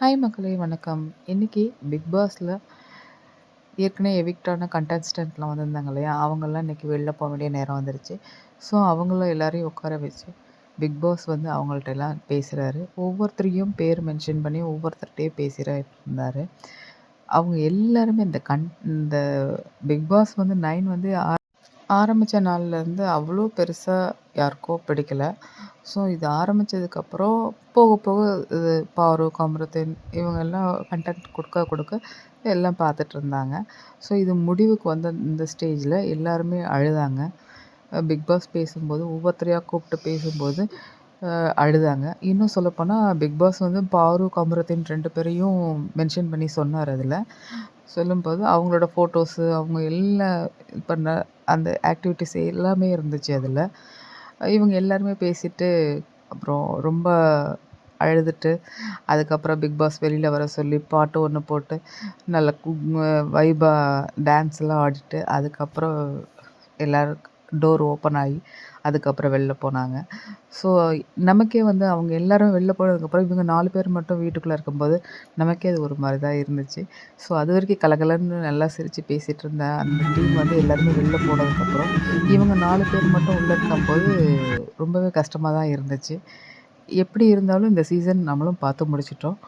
Hi மக்களே வணக்கம். இன்றைக்கி பிக் பாஸில் ஏற்கனவே எவிக்டான கண்டஸ்டண்ட்லாம் வந்திருந்தாங்க இல்லையா? அவங்களாம் இன்றைக்கி வெளில போக வேண்டிய நேரம் வந்துருச்சு. ஸோ, அவங்கள எல்லாரையும் உட்கார வச்சு, பிக் பாஸ் வந்து அவங்கள்ட்ட எல்லாம் பேசுகிறாரு ஒவ்வொருத்தரையும் பேர் மென்ஷன் பண்ணி ஒவ்வொருத்தர்கிட்டையும் பேசுகிறாரு அவங்க எல்லாருமே இந்த கன் இந்த பிக் பாஸ் வந்து நைன் வந்து ஆரம்பித்த நாள்லேருந்து அவ்வளோ பெருசாக யாருக்கோ பிடிக்கல. ஸோ, இது ஆரம்பித்ததுக்கப்புறம் போக போக இது பாரு, கமருதீன் இவங்கெல்லாம் கன்டென்ட் கொடுக்க கொடுக்க எல்லாம் பார்த்துட்ருந்தாங்க. ஸோ, இது முடிவுக்கு வந்த இந்த ஸ்டேஜில் எல்லாருமே அழுதாங்க. பிக் பாஸ் பேசும்போது ஒவ்வொருத்தரையாக கூப்பிட்டு பேசும்போது அழுதாங்க. இன்னும் சொல்லப்போனால் பிக் பாஸ் வந்து பாரு, கமரத்தின் ரெண்டு பேரையும் மென்ஷன் பண்ணி சொன்னார் அதில் சொல்லும்போது அவங்களோட ஃபோட்டோஸு அவங்க எல்லா பண்ண அந்த ஆக்டிவிட்டிஸ் எல்லாமே இருந்துச்சு அதில் இவங்க எல்லாருமே பேசிட்டு அப்புறம் ரொம்ப அழுதுட்டு, அதுக்கப்புறம் பிக் பாஸ் வெளியில் வர சொல்லி பாட்டு ஒன்று போட்டு நல்லா கு வைபா டான்ஸ்லாம் ஆடிட்டு, அதுக்கப்புறம் எல்லாரும் டோர் ஓப்பன் ஆகி, அதுக்கப்புறம் வெளில போனாங்க. ஸோ, நமக்கே வந்து அவங்க எல்லாரும் வெளில போனதுக்கப்புறம் இவங்க நாலு பேர் மட்டும் வீட்டுக்குள்ளே இருக்கும்போது, நமக்கே அது ஒரு மாதிரி தான் இருந்துச்சு. ஸோ, அது வரைக்கும் கலகலன்னு நல்லா சிரித்து பேசிகிட்டு இருந்தேன் அந்த டீம் வந்து எல்லாருமே வெளில போனதுக்கப்புறம், இவங்க நாலு பேர் மட்டும் உள்ளே இருக்கும்போது ரொம்பவே கஷ்டமாக தான் இருந்துச்சு. எப்படி இருந்தாலும் இந்த சீசன் நம்மளும் பார்த்து முடிச்சிட்டோம்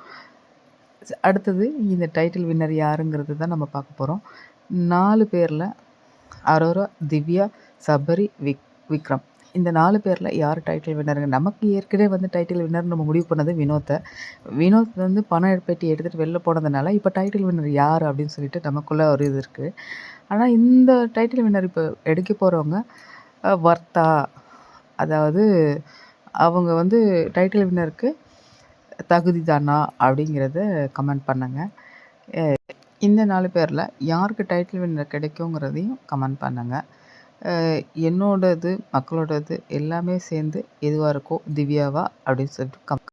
அடுத்தது இந்த டைட்டில் வின்னர் யாருங்கிறது தான் நம்ம பார்க்க போகிறோம் நாலு பேரில் அரோரா, திவ்யா, சபரி, விக் விக்ரம். இந்த நாலு பேரில் யார் டைட்டில் வின்னருங்க நமக்கு ஏற்கனவே வந்து டைட்டில் வின்னர் நம்ம முடிவு பண்ணது வினோத்தை வினோத் வந்து பணம் எடுப்பேட்டி எடுத்துகிட்டு வெளில போனதுனால, இப்போ டைட்டில் வின்னர் யார் அப்படின்னு சொல்லிட்டு நமக்குள்ளே ஒரு இது இருக்குது ஆனால் இந்த டைட்டில் வின்னர் இப்போ எடுக்க போகிறவங்க வர்த்தா. அதாவது அவங்க வந்து டைட்டில் வின்னருக்கு தகுதி தானா அப்படிங்கிறத கமெண்ட் பண்ணுங்க. இந்த நாலு பேரில் யாருக்கு டைட்டில் வின்னர் கிடைக்குங்கிறதையும் கமெண்ட் பண்ணுங்கள் என்னோடது, மக்களோடது எல்லாமே சேர்ந்து எதுவாக இருக்கோ திவ்யாவா அப்படின்னு சொல்லிட்டு கம்